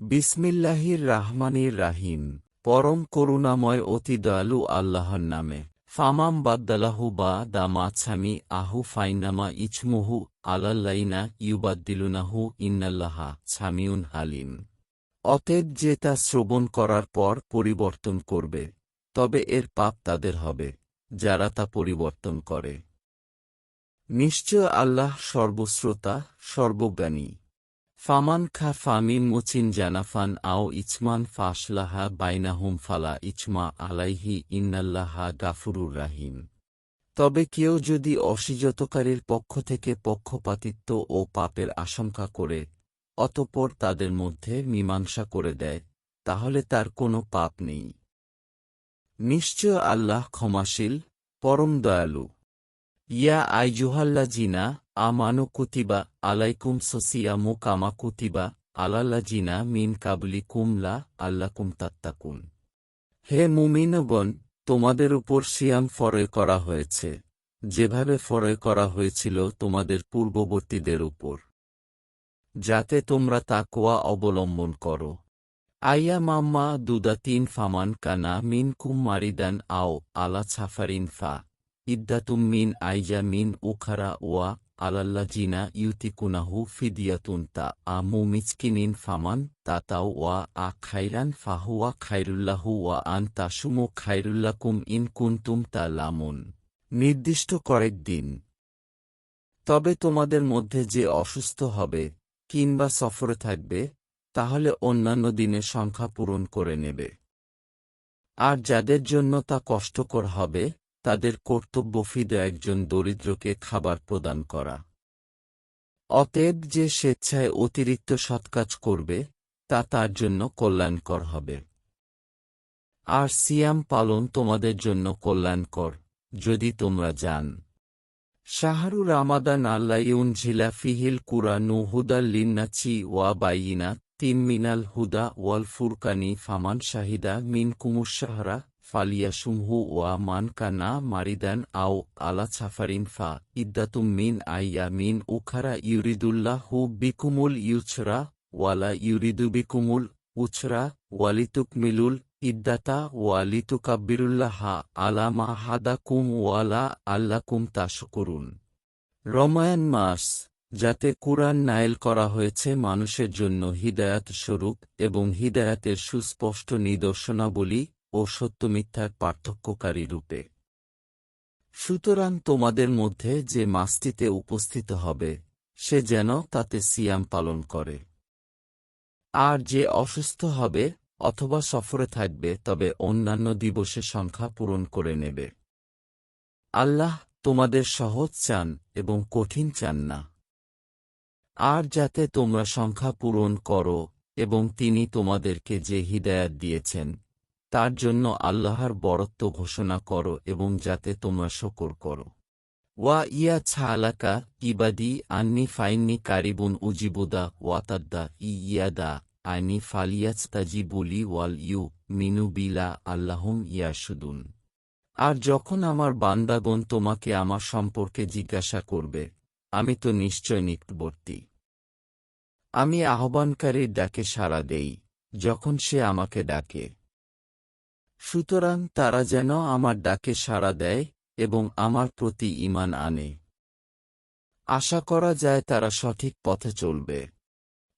বিসমিল্লাহির রাহমানির রাহিম পরম করুণাময় অতি দয়ালু আল্লাহর নামে। ফামাম বাদ্দালাহু বা দা মাছামি আহু ফাইনামা ইচমুহু আলাল্লাইনা ইউবাদ্দিলুনাহু ইন্নাল্লাহা ছামিউন হালিম। অতএব যে তা শ্রবণ করার পর পরিবর্তন করবে, তবে এর পাপ তাদের হবে, যারা তা পরিবর্তন করে। নিশ্চয় আল্লাহ সর্বশ্রোতা, সর্বজ্ঞানী। ফামান খা ফামিন মুচিন জানাফান আও ইচমান ফাশলাহা বাইনাহুম ফালা ইচমা আলাইহি ইন্নাল্লাহা গাফুরুর রাহিম তবে কেউ যদি অসিজতকারীর পক্ষ থেকে পক্ষপাতিত্ব ও পাপের আশঙ্কা করে, অতপর তাদের মধ্যে মীমাংসা করে দেয়, তাহলে তার কোনো পাপ নেই। নিশ্চয় আল্লাহ ক্ষমাশীল, পরম দয়ালু। ইয়া আইজুহাল্লা জিনা আমানু কুতিবা আলাইকুম সসিয়ামু কামা কুতিবা আলাল্লা জিনা মিন কাবলি কুমলা আল্লাকুম তাত্তাকুন। হে মুমিনগণ, তোমাদের উপর সিয়াম ফরয় করা হয়েছে। যেভাবে ফরয় করা হয়েছিল তোমাদের পূর্ববর্তীদের উপর। যাতে তোমরা তাকোয়া অবলম্বন করো। আইয়া মাম্মা দুদা তিন ফামান কানা মিন কুম মারিদান আও আলা ছাফারিন ফা। ইদ্দাতুম মিন আইজা মিন উখারা ওয়া আলাল্লা জিনা ইউতিকুনাহু ফিদিয়াতুন তা আমু মিচকিনিন ফামান তাতাও ওয়া আ খাইরান ফাহুয়া খাইরুল্লাহু ওয়া আন তাসুমু খাইরুল্লাকুম ইন কুন্তুম তা লামুন নির্দিষ্ট কয়েক দিন। তবে তোমাদের মধ্যে যে অসুস্থ হবে কিংবা সফরে থাকবে, তাহলে অন্যান্য দিনের সংখ্যা পূরণ করে নেবে। আর যাদের জন্য তা কষ্টকর হবে তাদের কর্তব্য ফিদে একজন দরিদ্রকে খাবার প্রদান করা। অতএব যে স্বেচ্ছায় অতিরিক্ত সৎকাজ করবে, তা তার জন্য কল্যাণকর হবে। আর সিয়াম পালন তোমাদের জন্য কল্যাণকর, যদি তোমরা যান। শাহরু রামাদান আল্লাইউন ঝিলা ফিহিল কুরানু হুদাল লিন্নাচি ওয়া বাইনা তিন মিনাল হুদা ওয়াল ফুরকানি ফামান শাহিদা মিন কুমুশাহরা ফালিয়াসুমহু ওয়া মান কানা মারিদান আও আলা ছাফারিন ফা ইদ্দাতুম মিন আইয়া মিন উখারা ইউরিদুল্লাহ হু বিকুমুল ইউছরা ওয়ালা ইউরিদু বিকুমুল উছরা ওয়ালিতুকমিলুল ইদ্দাতা ওয়ালিতুকাব্বিরুল্লাহা আলা মা হাদাকুম ওয়ালা আল্লাকুম তাশকুরুন রমায়ান মাস, যাতে কুরআন নায়েল করা হয়েছে মানুষের জন্য হিদায়াত স্বরূপ এবং হিদায়াতের সুস্পষ্ট নিদর্শনাবলী ও সত্যমিথ্যার পার্থক্যকারী রূপে। সুতরাং তোমাদের মধ্যে যে মাসটিতে উপস্থিত হবে, সে যেন তাতে সিয়াম পালন করে। আর যে অসুস্থ হবে অথবা সফরে থাকবে, তবে অন্যান্য দিবসের সংখ্যা পূরণ করে নেবে। আল্লাহ তোমাদের সহজ চান এবং কঠিন চান না। আর যাতে তোমরা সংখ্যা পূরণ করো, এবং তিনি তোমাদেরকে যে হিদায়াত দিয়েছেন তার জন্য আল্লাহর বরত্ব ঘোষণা করো এবং যাতে তোমরা শকর করো। ওয়া ইয়া ছালাকা ইবাদি আন্নি ফাইন্নি কারিবুন উজিবুদা ওয়াতাদ্দা ইয়াদা আইনি ফালিয়াস্তাজিবুলি ওয়াল ইউ মিনু বিলা আল্লাহম ইয়াসুদুন আর যখন আমার বান্দাগণ তোমাকে আমার সম্পর্কে জিজ্ঞাসা করবে, আমি তো নিশ্চয় নিকটবর্তী। আমি আহ্বানকারীর ডাকে সাড়া দেই, যখন সে আমাকে ডাকে। সুতরাং তারা যেন আমার ডাকে সাড়া দেয় এবং আমার প্রতি ইমান আনে। আশা করা যায় তারা সঠিক পথে চলবে।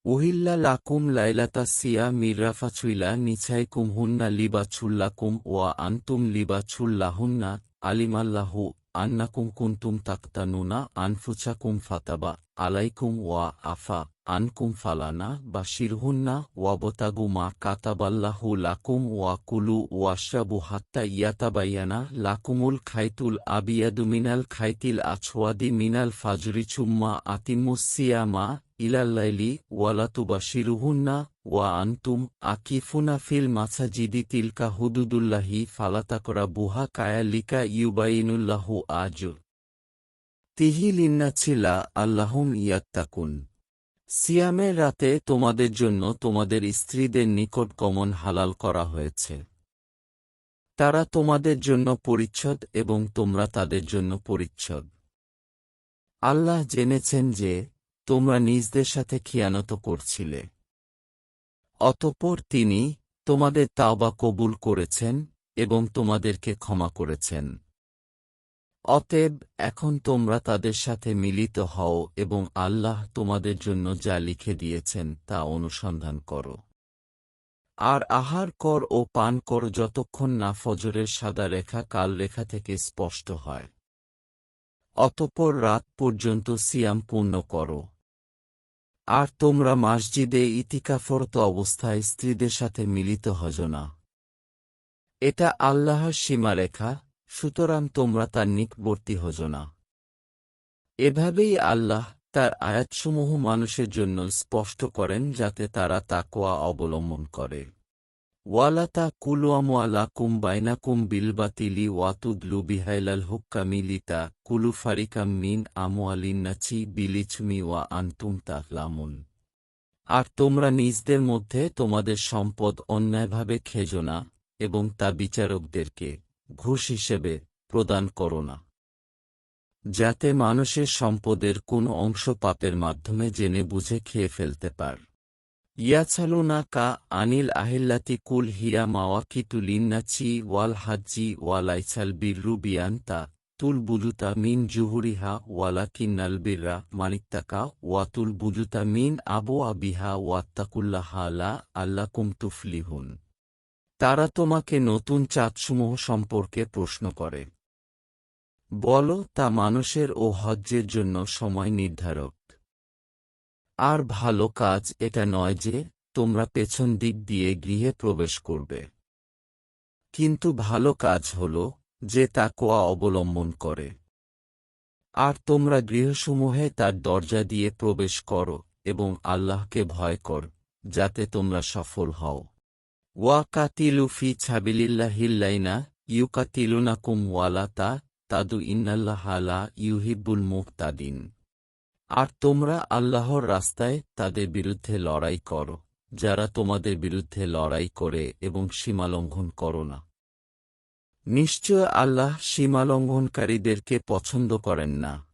ওহিল্লা লাকুম লাইলাতা সিয়া মিররাফা ছুইলা নিছাই কুমহুন্না লিবা ছুল্লাকুম ওয়া আন্তুম লিবা ছুল্লাহুন্না আলিমাল্লাহু আন্নাকুম কুন্তুম তাক্তানুনা আনফুচাকুম ফাতাবা আলাইকুম ওয়া আফা আনকুম ফালানা বা শিরহুন্না ওয়াবতাগু মা কাতাবাল্লাহু লাকুম ওয়া কুলু ওয়াশাবু হাত্তা ইয়াতাবাইয়ানা লাকুমুল খাইতুল আবিয়াদু মিনাল খাইতিল আছোয়াদি মিনাল ফাজরি চুম্মা আতিমুসিয়ামা ইলাল্লাইলি ওয়ালাতুবা শিরুহুন্না ওয়া আন্তুম আকিফুনা ফিল মাসাজিদি তিলকা হুদুদুল্লাহি ফালাতাকরা বুহা কায়া কায়ালিকা ইউবাইনুল্লাহু আজ তিহিলিন্না ছিলা আল্লাহুম ইয়াত্তাকুন। সিয়ামের রাতে তোমাদের জন্য তোমাদের স্ত্রীদের নিকট গমন হালাল করা হয়েছে। তারা তোমাদের জন্য পরিচ্ছদ এবং তোমরা তাদের জন্য পরিচ্ছদ। আল্লাহ জেনেছেন যে তোমরা নিজদের সাথে খিয়ানত করছিলে। অতঃপর তিনি তোমাদের তাওবা কবুল করেছেন এবং তোমাদেরকে ক্ষমা করেছেন। অতএব এখন তোমরা তাদের সাথে মিলিত হও এবং আল্লাহ তোমাদের জন্য যা লিখে দিয়েছেন তা অনুসন্ধান করো। আর আহার কর ও পান কর যতক্ষণ না ফজরের সাদা রেখা কাল রেখা থেকে স্পষ্ট হয়। অতঃপর রাত পর্যন্ত সিয়াম পূর্ণ করো। আর তোমরা মসজিদে ইতিকাফরত অবস্থায় স্ত্রীদের সাথে মিলিত হজ না। এটা আল্লাহর সীমারেখা, সুতরাং তোমরা তার নিকবর্তী হজ না। এভাবেই আল্লাহ তার আয়াতসমূহ মানুষের জন্য স্পষ্ট করেন যাতে তারা তাকোয়া অবলম্বন করে। ওয়ালা তা কুলুয়ামওয়ালা কুম বাইনাকুম বিলবাতিলি ওয়াতুদলু বিহাইলাল হুক্কামিলিতা কুলু ফারিকাম মিন আমওয়ালিন্নাচি বিলিচমি ওয়া আন্তুম তাহলামুন। আর তোমরা নিজদের মধ্যে তোমাদের সম্পদ অন্যায়ভাবে খেজো না এবং তা বিচারকদেরকে ঘুষ হিসেবে প্রদান করো না। যাতে মানুষের সম্পদের কোনো অংশ পাপের মাধ্যমে জেনে বুঝে খেয়ে ফেলতে পার। ইয়াছালুনা কা আনিল আহিল্লাতি কুল হিয়া মাওয়াকিতু লিন্নাচি ওয়াল হাজ্জি ওয়ালাইছাল বিররু বিয়ান্তা তুল বুজুতা মিন জুহুরিহা ওয়ালা কিন্নাল বিররা মানিত্তাকা ওয়াতুল বুজুতা মিন আবু আবিহা ওয়াত্তাকুল্লাহা লা আল্লাকুম তুফলিহুন। তারা তোমাকে নতুন চাঁদসমূহ সম্পর্কে প্রশ্ন করে। বলো তা মানুষের ও হজ্জের জন্য সময় নির্ধারক। আর ভালো কাজ এটা নয় যে, তোমরা পেছন দিক দিয়ে গৃহে প্রবেশ করবে। কিন্তু ভালো কাজ হল, যে তা কোয়া অবলম্বন করে। আর তোমরা গৃহসমূহে তার দরজা দিয়ে প্রবেশ করো এবং আল্লাহকে ভয় কর, যাতে তোমরা সফল হও। ওয়া কাতিলু ফি ছাবিলিল্লাহিল্লাইনা ইউকাতিলুনাকুম ওয়ালাতা তাদু ইন্নাল্লাহালা ইউহিব্বুল মুহতাদিন আর তোমরা আল্লাহর রাস্তায় তাদের বিরুদ্ধে লড়াই করো, যারা তোমাদের বিরুদ্ধে লড়াই করে এবং সীমালঙ্ঘন করো না। নিশ্চয় আল্লাহ সীমালঙ্ঘনকারীদেরকে পছন্দ করেন না।